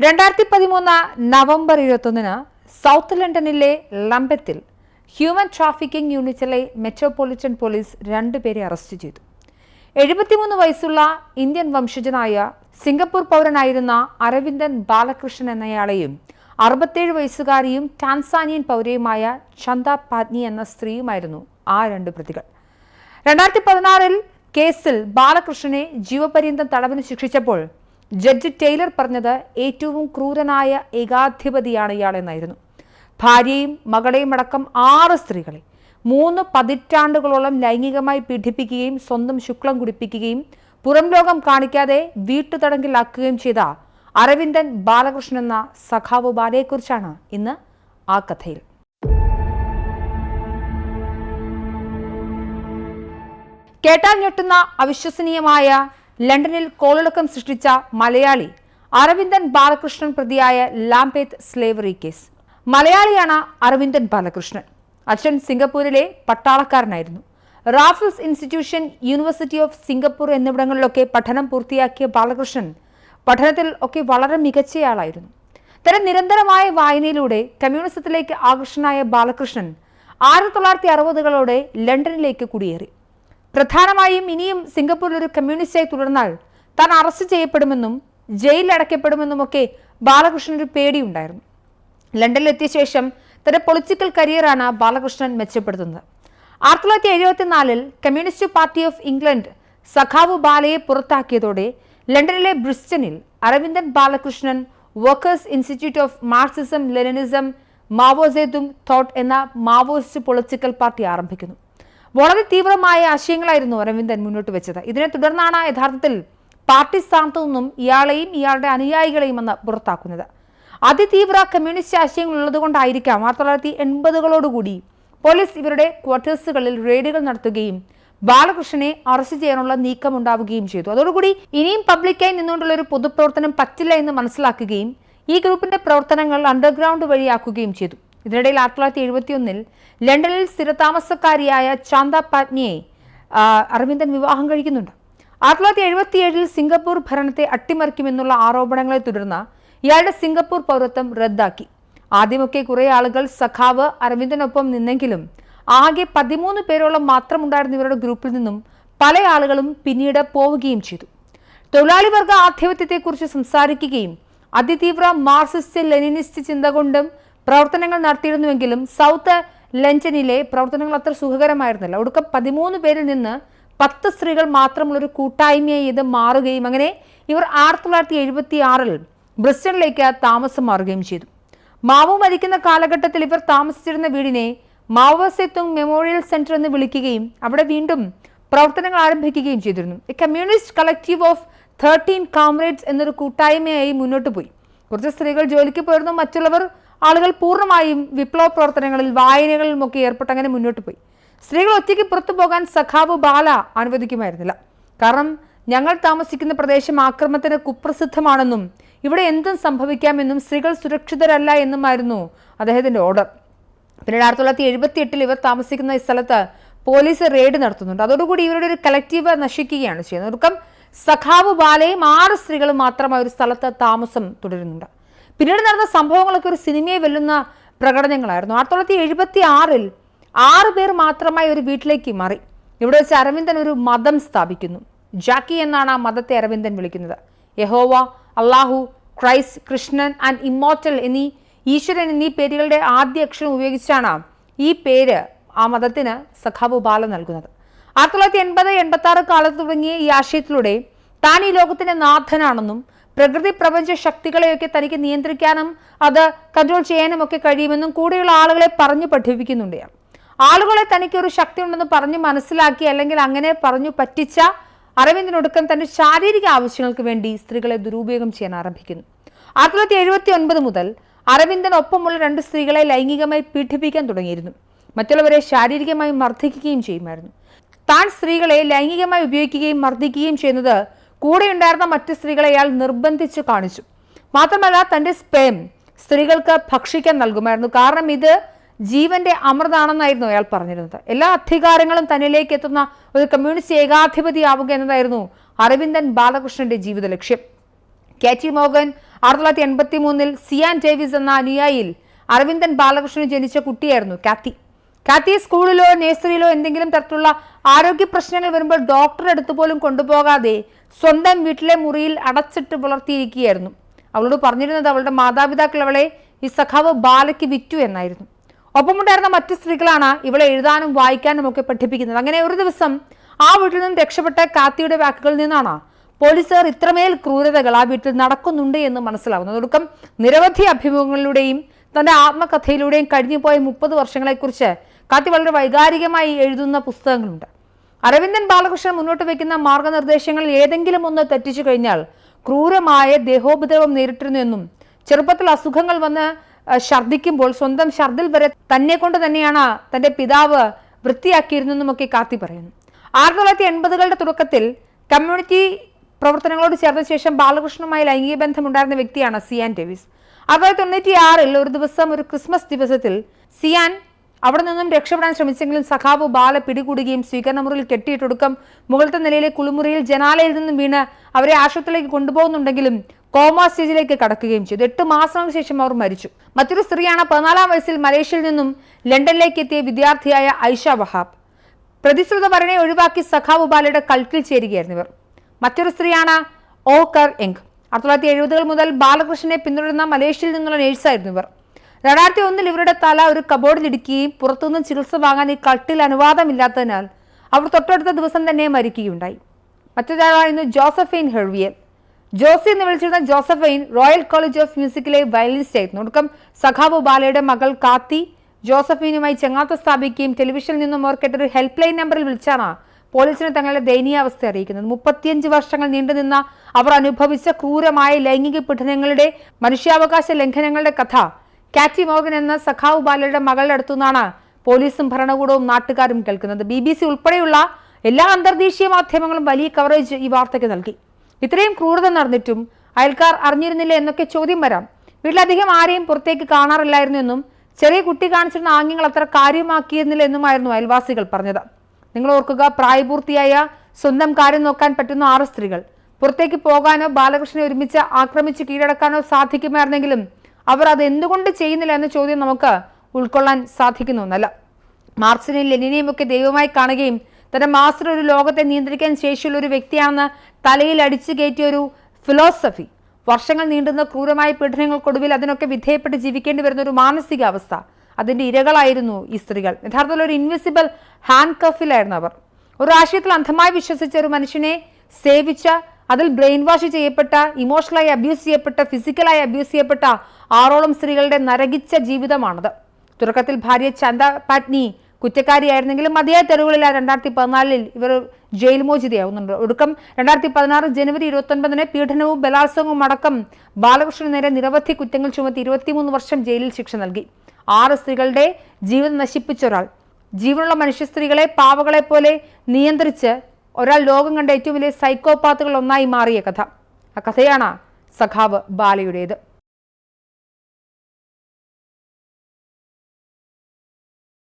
രണ്ടായിരത്തി പതിമൂന്ന് നവംബർ ഇരുപത്തൊന്നിന് സൗത്ത് ലണ്ടനിലെ ലംബത്തിൽ ഹ്യൂമൻ ട്രാഫിക്കിംഗ് യൂണിറ്റിലെ മെട്രോപൊളിറ്റൻ പോലീസ് രണ്ടുപേരെ അറസ്റ്റ് ചെയ്തു. എഴുപത്തിമൂന്ന് വയസ്സുള്ള ഇന്ത്യൻ വംശജനായ സിംഗപ്പൂർ പൗരനായിരുന്ന അരവിന്ദൻ ബാലകൃഷ്ണൻ എന്നയാളെയും അറുപത്തേഴ് വയസ്സുകാരിയും ടാൻസാനിയൻ പൗരയുമായ ചന്ദ പാറ്റ്നി എന്ന സ്ത്രീയുമായിരുന്നു ആ രണ്ട് പ്രതികൾ. രണ്ടായിരത്തി പതിനാറിൽ കേസിൽ ബാലകൃഷ്ണനെ ജീവപര്യന്തം തടവിന് ശിക്ഷിച്ചപ്പോൾ ജഡ്ജി ടെയ്ലർ പറഞ്ഞത് ഏറ്റവും ക്രൂരനായ ഏകാധിപതിയാണ് ഇയാളെന്നായിരുന്നു ഭാര്യയും മകളെയും അടക്കം ആറ് സ്ത്രീകളെ മൂന്ന് പതിറ്റാണ്ടുകളോളം ലൈംഗികമായി പീഡിപ്പിക്കുകയും സ്വന്തം ശുക്ലം കുടിപ്പിക്കുകയും പുറം ലോകം കാണിക്കാതെ വീട്ടുതടങ്കിലാക്കുകയും ചെയ്ത അരവിന്ദൻ ബാലകൃഷ്ണൻ എന്ന സഖാവ് ബാലയെക്കുറിച്ചാണ് ഇന്ന് ആ കഥയിൽ. കേട്ടാൽ ഞെട്ടുന്ന അവിശ്വസനീയമായ ലണ്ടനിൽ കോളിളക്കം സൃഷ്ടിച്ച മലയാളി അരവിന്ദൻ ബാലകൃഷ്ണൻ പ്രതിയായ ലാംപേത്ത് സ്ലേവറി കേസ്. മലയാളിയാണ് അരവിന്ദൻ ബാലകൃഷ്ണൻ. അച്ഛൻ സിംഗപ്പൂരിലെ പട്ടാളക്കാരനായിരുന്നു. Raffles institution university of Singapore എന്നിവിടങ്ങളിലൊക്കെ പഠനം പൂർത്തിയാക്കിയ ബാലകൃഷ്ണൻ പഠനത്തിൽ ഒക്കെ വളരെ മികച്ചയാളായിരുന്നു. തന്റെ നിരന്തരമായ വായനയിലൂടെ കമ്മ്യൂണിസത്തിലേക്ക് ആകർഷണനായ ബാലകൃഷ്ണൻ ആയിരത്തി തൊള്ളായിരത്തി അറുപതുകളോടെ ലണ്ടനിലേക്ക് കുടിയേറി. പ്രധാനമായും ഇനിയും സിംഗപ്പൂരിൽ ഒരു കമ്മ്യൂണിസ്റ്റായി തുടർന്നാൽ താൻ അറസ്റ്റ് ചെയ്യപ്പെടുമെന്നും ജയിലിൽ അടയ്ക്കപ്പെടുമെന്നുമൊക്കെ ബാലകൃഷ്ണൻ ഒരു പേടിയുണ്ടായിരുന്നു. ലണ്ടനിലെത്തിയ ശേഷം തന്റെ പൊളിറ്റിക്കൽ കരിയറാണ് ബാലകൃഷ്ണൻ മെച്ചപ്പെടുത്തുന്നത്. ആയിരത്തി തൊള്ളായിരത്തി എഴുപത്തിനാലിൽ കമ്മ്യൂണിസ്റ്റ് പാർട്ടി ഓഫ് ഇംഗ്ലണ്ട് സഖാവ് ബാലയെ പുറത്താക്കിയതോടെ ലണ്ടനിലെ ബ്രിസ്റ്റനിൽ Aravindan Balakrishnan workers institute of Marxism Leninism Mao Zedong thought എന്ന മാവോയിസ്റ്റ് പൊളിറ്റിക്കൽ പാർട്ടി ആരംഭിക്കുന്നു. വളരെ തീവ്രമായ ആശയങ്ങളായിരുന്നു അരവിന്ദൻ മുന്നോട്ട് വെച്ചത്. ഇതിനെ തുടർന്നാണ് യഥാർത്ഥത്തിൽ പാർട്ടി സ്ഥാനത്തു നിന്നും ഇയാളെയും ഇയാളുടെ അനുയായികളെയും അന്ന് പുറത്താക്കുന്നത്. അതിതീവ്ര കമ്മ്യൂണിസ്റ്റ് ആശയങ്ങൾ ഉള്ളതുകൊണ്ടായിരിക്കാം ആയിരത്തി തൊള്ളായിരത്തി എൺപതുകളോടുകൂടി പോലീസ് ഇവരുടെ ക്വാർട്ടേഴ്സുകളിൽ റെയ്ഡുകൾ നടത്തുകയും ബാലകൃഷ്ണനെ അറസ്റ്റ് ചെയ്യാനുള്ള നീക്കം ഉണ്ടാവുകയും ചെയ്തു. അതോടുകൂടി ഇനിയും പബ്ലിക്കായി നിന്നുകൊണ്ടുള്ള ഒരു പൊതുപ്രവർത്തനം പറ്റില്ല എന്ന് മനസ്സിലാക്കുകയും ഈ ഗ്രൂപ്പിന്റെ പ്രവർത്തനങ്ങൾ അണ്ടർഗ്രൗണ്ട് വഴിയാക്കുകയും ചെയ്തു. ഇതിനിടയിൽ ആയിരത്തി തൊള്ളായിരത്തി എഴുപത്തിയൊന്നിൽ ലണ്ടനിൽ സ്ഥിരതാമസക്കാരിയായ ചാന്ത പാറ്റ്നിയെ അരവിന്ദൻ വിവാഹം കഴിക്കുന്നുണ്ട്. ആയിരത്തി തൊള്ളായിരത്തി എഴുപത്തിയേഴിൽ സിംഗപ്പൂർ ഭരണത്തെ അട്ടിമറിക്കുമെന്നുള്ള ആരോപണങ്ങളെ തുടർന്ന് ഇയാളുടെ സിംഗപ്പൂർ പൗരത്വം റദ്ദാക്കി. ആദ്യമൊക്കെ കുറേ ആളുകൾ സഖാവ് അരവിന്ദനൊപ്പം നിന്നെങ്കിലും ആകെ പതിമൂന്ന് പേരോളം മാത്രമുണ്ടായിരുന്ന ഇവരുടെ ഗ്രൂപ്പിൽ നിന്നും പല ആളുകളും പിന്നീട് പോവുകയും ചെയ്തു. തൊഴിലാളി വർഗ ആധിപത്യത്തെക്കുറിച്ച് സംസാരിക്കുകയും അതിതീവ്ര മാർസിസ്റ്റ് ലെനിനിസ്റ്റ് ചിന്ത കൊണ്ടും പ്രവർത്തനങ്ങൾ നടത്തിയിരുന്നുവെങ്കിലും സൗത്ത് ലഞ്ചനിലെ പ്രവർത്തനങ്ങൾ അത്ര സുഖകരമായിരുന്നില്ല. ഒടുക്കം പതിമൂന്ന് പേരിൽ നിന്ന് പത്ത് സ്ത്രീകൾ മാത്രമുള്ള ഒരു കൂട്ടായ്മയായി ഇത് മാറുകയും അങ്ങനെ ഇവർ ആയിരത്തി തൊള്ളായിരത്തി എഴുപത്തി ആറിൽ ബ്രിസ്റ്റണിലേക്ക് താമസം മാറുകയും ചെയ്തു. മാവു മരിക്കുന്ന കാലഘട്ടത്തിൽ ഇവർ താമസിച്ചിരുന്ന വീടിനെ മാവോ സെത്തുങ് മെമ്മോറിയൽ സെന്റർ എന്ന് വിളിക്കുകയും അവിടെ വീണ്ടും പ്രവർത്തനങ്ങൾ ആരംഭിക്കുകയും ചെയ്തിരുന്നു. A communist collective of thirteen comrades എന്നൊരു കൂട്ടായ്മയായി മുന്നോട്ട് പോയി. കുറച്ച് സ്ത്രീകൾ ജോലിക്ക് പോയിരുന്നു. മറ്റുള്ളവർ ആളുകൾ പൂർണമായും വിപ്ലവ പ്രവർത്തനങ്ങളിൽ വായനകളിലും ഒക്കെ ഏർപ്പെട്ട് അങ്ങനെ മുന്നോട്ട് പോയി. സ്ത്രീകൾ ഒറ്റയ്ക്ക് പുറത്തു പോകാൻ സഖാബ് ബാല അനുവദിക്കുമായിരുന്നില്ല. കാരണം ഞങ്ങൾ താമസിക്കുന്ന പ്രദേശം ആക്രമണത്തിന് കുപ്രസിദ്ധമാണെന്നും ഇവിടെ എന്തും സംഭവിക്കാമെന്നും സ്ത്രീകൾ സുരക്ഷിതരല്ല എന്നുമായിരുന്നു അദ്ദേഹത്തിന്റെ ഓർഡർ. പിന്നീട് ആയിരത്തി തൊള്ളായിരത്തി എഴുപത്തി എട്ടിൽ ഇവർ താമസിക്കുന്ന ഈ സ്ഥലത്ത് പോലീസ് റെയ്ഡ് നടത്തുന്നുണ്ട്. അതോടുകൂടി ഇവരുടെ ഒരു കളക്റ്റീവ് നശിക്കുകയാണ് ചെയ്യുന്നത്. ഒടുക്കം സഖാവ് ബാലയും ആറ് സ്ത്രീകളും മാത്രമായി ഒരു സ്ഥലത്ത് താമസം തുടരുന്നുണ്ട്. പിന്നീട് നടന്ന സംഭവങ്ങളൊക്കെ ഒരു സിനിമയെ വെല്ലുന്ന പ്രകടനങ്ങളായിരുന്നു. ആയിരത്തി തൊള്ളായിരത്തി എഴുപത്തി ആറിൽ ആറ് പേർ മാത്രമായി ഒരു വീട്ടിലേക്ക് മാറി. ഇവിടെ വെച്ച് അരവിന്ദൻ ഒരു മതം സ്ഥാപിക്കുന്നു. ജാക്കി എന്നാണ് ആ മതത്തെ അരവിന്ദൻ വിളിക്കുന്നത്. യഹോവ അള്ളാഹു ക്രൈസ്റ്റ് കൃഷ്ണൻ ആൻഡ് ഇമ്മോർട്ടൽ എന്നീ ഈശ്വരൻ എന്നീ പേരുകളുടെ ആദ്യ അക്ഷരം ഉപയോഗിച്ചാണ് ഈ പേര് ആ മതത്തിന് സഖാബ് ബാല നൽകുന്നത്. ആയിരത്തി തൊള്ളായിരത്തി എൺപത് എൺപത്തി ആറ് കാലത്ത് തുടങ്ങിയ ഈ ആശയത്തിലൂടെ താൻ ഈ ലോകത്തിന്റെ നാഥനാണെന്നും പ്രകൃതി പ്രപഞ്ച ശക്തികളെയൊക്കെ തനിക്ക് നിയന്ത്രിക്കാനും അത് കൺട്രോൾ ചെയ്യാനും ഒക്കെ കഴിയുമെന്നും കൂടെയുള്ള ആളുകളെ പറഞ്ഞു പഠിപ്പിക്കുന്നുണ്ട് ആളുകളെ തനിക്ക് ഒരു ശക്തി ഉണ്ടെന്ന് പറഞ്ഞു മനസ്സിലാക്കി അല്ലെങ്കിൽ അങ്ങനെ പറഞ്ഞു പറ്റിച്ച അരവിന്ദനൊടുക്കം തന്റെ ശാരീരിക ആവശ്യങ്ങൾക്ക് വേണ്ടി സ്ത്രീകളെ ദുരുപയോഗം ചെയ്യാൻ ആരംഭിക്കുന്നു. ആയിരത്തി തൊള്ളായിരത്തി എഴുപത്തി ഒൻപത് മുതൽ അരവിന്ദൻ ഒപ്പമുള്ള രണ്ട് സ്ത്രീകളെ ലൈംഗികമായി പീഡിപ്പിക്കാൻ തുടങ്ങിയിരുന്നു. മറ്റുള്ളവരെ ശാരീരികമായി മർദ്ദിക്കുകയും ചെയ്യുമായിരുന്നു. താൻ സ്ത്രീകളെ ലൈംഗികമായി ഉപയോഗിക്കുകയും മർദ്ദിക്കുകയും ചെയ്യുന്നത് കൂടെയുണ്ടായിരുന്ന മറ്റ് സ്ത്രീകളെ അയാൾ നിർബന്ധിച്ച് കാണിച്ചു. മാത്രമല്ല തന്റെ സ്പേം സ്ത്രീകൾക്ക് ഭക്ഷിക്കാൻ നൽകുമായിരുന്നു. കാരണം ഇത് ജീവന്റെ അമൃതാണെന്നായിരുന്നു അയാൾ പറഞ്ഞിരുന്നത്. എല്ലാ അധികാരങ്ങളും തന്നിലേക്ക് എത്തുന്ന ഒരു കമ്മ്യൂണിസ്റ്റ് ഏകാധിപതിയാവുക എന്നതായിരുന്നു അരവിന്ദൻ ബാലകൃഷ്ണന്റെ ജീവിത ലക്ഷ്യം. കെ ടി മോഹൻ ആയിരത്തി തൊള്ളായിരത്തി എൺപത്തി മൂന്നിൽ സിയാൻ ഡേവിസ് എന്ന അനുയായിയിൽ അരവിന്ദൻ ബാലകൃഷ്ണൻ ജനിച്ച കുട്ടിയായിരുന്നു കാത്തി കാത്തി സ്കൂളിലോ നഴ്സറിയിലോ എന്തെങ്കിലും തരത്തിലുള്ള ആരോഗ്യ പ്രശ്നങ്ങൾ വരുമ്പോൾ ഡോക്ടറെ അടുത്ത് പോലും കൊണ്ടുപോകാതെ സ്വന്തം വീട്ടിലെ മുറിയിൽ അടച്ചിട്ട് പുലർത്തിയിരിക്കുകയായിരുന്നു അവളോട് പറഞ്ഞിരുന്നത് അവളുടെ മാതാപിതാക്കൾ അവളെ ഈ സഖാവ് ബാലയ്ക്ക് വിറ്റു എന്നായിരുന്നു. ഒപ്പമുണ്ടായിരുന്ന മറ്റു സ്ത്രീകളാണ് ഇവളെ എഴുതാനും വായിക്കാനും ഒക്കെ പഠിപ്പിക്കുന്നത്. അങ്ങനെ ഒരു ദിവസം ആ വീട്ടിൽ നിന്നും രക്ഷപ്പെട്ട കാത്തിയുടെ വാക്കുകളിൽ നിന്നാണ് പോലീസുകാർ ഇത്രമേൽ ക്രൂരതകൾ ആ വീട്ടിൽ നടക്കുന്നുണ്ട് എന്ന് മനസ്സിലാവുന്നത്. ഒടുക്കം നിരവധി അഭിമുഖങ്ങളിലൂടെയും തന്റെ ആത്മകഥയിലൂടെയും കഴിഞ്ഞുപോയ മുപ്പത് വർഷങ്ങളെക്കുറിച്ച് കാത്തി വളരെ വൈകാരികമായി എഴുതുന്ന പുസ്തകങ്ങളുണ്ട്. അരവിന്ദൻ ബാലകൃഷ്ണൻ മുന്നോട്ട് വയ്ക്കുന്ന മാർഗനിർദ്ദേശങ്ങളിൽ ഏതെങ്കിലും ഒന്ന് തെറ്റിച്ചു കഴിഞ്ഞാൽ ക്രൂരമായ ദേഹോപദ്രവം നേരിട്ടിരുന്നു എന്നും ചെറുപ്പത്തിൽ അസുഖങ്ങൾ വന്ന് ഛർദ്ദിക്കുമ്പോൾ സ്വന്തം ഛർദിൽ വരെ തന്നെ കൊണ്ട് തന്നെയാണ് തന്റെ പിതാവ് വൃത്തിയാക്കിയിരുന്നെന്നുമൊക്കെ കാത്തി പറയുന്നു. ആയിരത്തി തൊള്ളായിരത്തി എൺപതുകളുടെ തുടക്കത്തിൽ കമ്മ്യൂണിറ്റി പ്രവർത്തനങ്ങളോട് ചേർന്ന ശേഷം ബാലകൃഷ്ണനുമായി ലൈംഗിക ബന്ധമുണ്ടായിരുന്ന വ്യക്തിയാണ് സിയാൻ ഡേവിസ്. ആയിരത്തി തൊള്ളായിരത്തി തൊണ്ണൂറ്റി ആറിൽ ഒരു ദിവസം ഒരു ക്രിസ്മസ് ദിവസത്തിൽ സിയാൻ അവിടെ നിന്നും രക്ഷപ്പെടാൻ ശ്രമിച്ചെങ്കിലും സഖാവ് ബാല പിടികൂടുകയും സ്വീകരണ മുറിയിൽ കെട്ടിയിട്ടൊടുക്കം മുകളത്തെ നിലയിലെ കുളിമുറിയിൽ ജനാലയിൽ നിന്നും വീണ് അവരെ ആശുപത്രിയിലേക്ക് കൊണ്ടുപോകുന്നുണ്ടെങ്കിലും കോമ സ്റ്റേജിലേക്ക് കടക്കുകയും ചെയ്തു. എട്ട് മാസങ്ങൾക്ക് ശേഷം അവർ മരിച്ചു. മറ്റൊരു സ്ത്രീയാണ് പതിനാലാം വയസ്സിൽ മലേഷ്യയിൽ നിന്നും ലണ്ടനിലേക്ക് എത്തിയ വിദ്യാർത്ഥിയായ ഐഷ വഹാബ്. പ്രതിശ്രുത വരനെ ഒഴിവാക്കി സഖാവ് ബാലയുടെ കൾട്ടിൽ ചേരുകയായിരുന്നു ഇവർ. മറ്റൊരു സ്ത്രീയാണ് ഓ കർ എങ് ആയിരത്തി തൊള്ളായിരത്തി എഴുപതുകൾ മുതൽ ബാലകൃഷ്ണനെ പിന്തുടരുന്ന മലേഷ്യയിൽ നിന്നുള്ള നേഴ്സായിരുന്നു ഇവർ. രണ്ടായിരത്തി ഒന്നിൽ ഇവരുടെ തല ഒരു കബോർഡിൽ ഇടുക്കുകയും പുറത്തുനിന്ന് ചികിത്സ വാങ്ങാൻ ഈ കട്ടിൽ അനുവാദമില്ലാത്തതിനാൽ അവർ തൊട്ടടുത്ത ദിവസം തന്നെ മരിക്കുകയുണ്ടായി. മറ്റൊരാളായിരുന്നു ജോസഫൈൻ ഹെർവിയൽ. ജോസി എന്ന് വിളിച്ചിരുന്ന ജോസഫൈൻ റോയൽ കോളേജ് ഓഫ് മ്യൂസിക്കിലെ വയലിനിസ്റ്റ് ആയിരുന്നു. ഒടുക്കം സഖാബു ബാലയുടെ മകൾ കാത്തി ജോസഫീനുമായി ചെങ്ങാത്ത സ്ഥാപിക്കുകയും ടെലിവിഷനിൽ നിന്നും അവർ കേട്ടൊരു ഹെൽപ്പ് ലൈൻ നമ്പറിൽ വിളിച്ചാണ് പോലീസിനെ തങ്ങളുടെ ദയനീയാവസ്ഥ അറിയിക്കുന്നത്. മുപ്പത്തിയഞ്ച് വർഷങ്ങൾ നീണ്ടുനിന്ന അവർ അനുഭവിച്ച ക്രൂരമായ ലൈംഗിക പീഡനങ്ങളുടെ മനുഷ്യാവകാശ ലംഘനങ്ങളുടെ കഥ കാറ്റി മോഹൻ എന്ന സഖാവ് ബാലയുടെ മകളുടെ അടുത്തുനിന്നാണ് പോലീസും ഭരണകൂടവും നാട്ടുകാരും കേൾക്കുന്നത്. ബി ബി സി ഉൾപ്പെടെയുള്ള എല്ലാ അന്തർദേശീയ മാധ്യമങ്ങളും വലിയ കവറേജ് ഈ വാർത്തയ്ക്ക് നൽകി. ഇത്രയും ക്രൂരത നടന്നിട്ടും അയൽക്കാർ അറിഞ്ഞിരുന്നില്ല എന്നൊക്കെ ചോദ്യം വരാം. വീട്ടിലധികം ആരെയും പുറത്തേക്ക് കാണാറില്ലായിരുന്നു എന്നും ചെറിയ കുട്ടി കാണിച്ചിരുന്ന ആംഗ്യങ്ങൾ അത്ര കാര്യമാക്കിയിരുന്നില്ല എന്നുമായിരുന്നു അയൽവാസികൾ പറഞ്ഞത്. നിങ്ങൾ ഓർക്കുക പ്രായപൂർത്തിയായ സ്വന്തം കാര്യം നോക്കാൻ പറ്റുന്ന ആറ് സ്ത്രീകൾ. പുറത്തേക്ക് പോകാനോ ബാലകൃഷ്ണനെ ഒരുമിച്ച് ആക്രമിച്ച് കീഴടക്കാനോ സാധിക്കുമായിരുന്നെങ്കിലും അവർ അത് എന്തുകൊണ്ട് ചെയ്യുന്നില്ല എന്ന ചോദ്യം നമുക്ക് ഉൾക്കൊള്ളാൻ സാധിക്കുന്നൊന്നല്ല മാർക്സിനെയും ലെനിനെയും ഒക്കെ ദൈവമായി കാണുകയും തന്റെ മാസ്റ്റർ ഒരു ലോകത്തെ നിയന്ത്രിക്കാൻ ശേഷിയുള്ള ഒരു വ്യക്തിയാണെന്ന് തലയിൽ അടിച്ചു കയറ്റിയ ഒരു ഫിലോസഫി വർഷങ്ങൾ നീണ്ടുന്ന ക്രൂരമായ പീഡനങ്ങൾക്കൊടുവിൽ അതിനൊക്കെ വിധേയപ്പെട്ട് ജീവിക്കേണ്ടി വരുന്ന ഒരു മാനസികാവസ്ഥ. അതിന്റെ ഇരകളായിരുന്നു ഈ സ്ത്രീകൾ. യഥാർത്ഥത്തിൽ ഒരു ഇൻവിസിബിൾ ഹാൻഡ് കഫിലായിരുന്നു അവർ. ഒരു ആശയത്തിൽ അന്ധമായി വിശ്വസിച്ച ഒരു മനുഷ്യനെ സേവിച്ച അതിൽ ബ്രെയിൻ വാഷ് ചെയ്യപ്പെട്ട ഇമോഷണലായി അബ്യൂസ് ചെയ്യപ്പെട്ട ഫിസിക്കലായി അബ്യൂസ് ചെയ്യപ്പെട്ട ആറോളം സ്ത്രീകളുടെ നരകിച്ച ജീവിതമാണത്. തുടക്കത്തിൽ ഭാര്യ ചന്ദ പാറ്റ്നി കുറ്റക്കാരിയായിരുന്നെങ്കിലും മതിയായ തെളിവുകളിൽ രണ്ടായിരത്തി പതിനാലിൽ ഇവർ ജയിൽ മോചിതയാവുന്നുണ്ട്. ഒടുക്കം രണ്ടായിരത്തി പതിനാറ് ജനുവരി ഇരുപത്തൊൻപതിന് പീഡനവും ബലാത്സംഗവും അടക്കം ബാലകൃഷ്ണന് നേരെ നിരവധി കുറ്റങ്ങൾ ചുമത്തി ഇരുപത്തിമൂന്ന് വർഷം ജയിലിൽ ശിക്ഷ നൽകി. ആറ് സ്ത്രീകളുടെ ജീവിതം നശിപ്പിച്ച ഒരാൾ. ജീവനുള്ള മനുഷ്യ സ്ത്രീകളെ പാവകളെ പോലെ നിയന്ത്രിച്ച് ഒരാൾ ലോകം കണ്ട ഏറ്റവും വലിയ സൈക്കോപാത്തുകൾ ഒന്നായി മാറിയ കഥ. ആ കഥയാണ് സഖാവ് ബാലയുടേത്.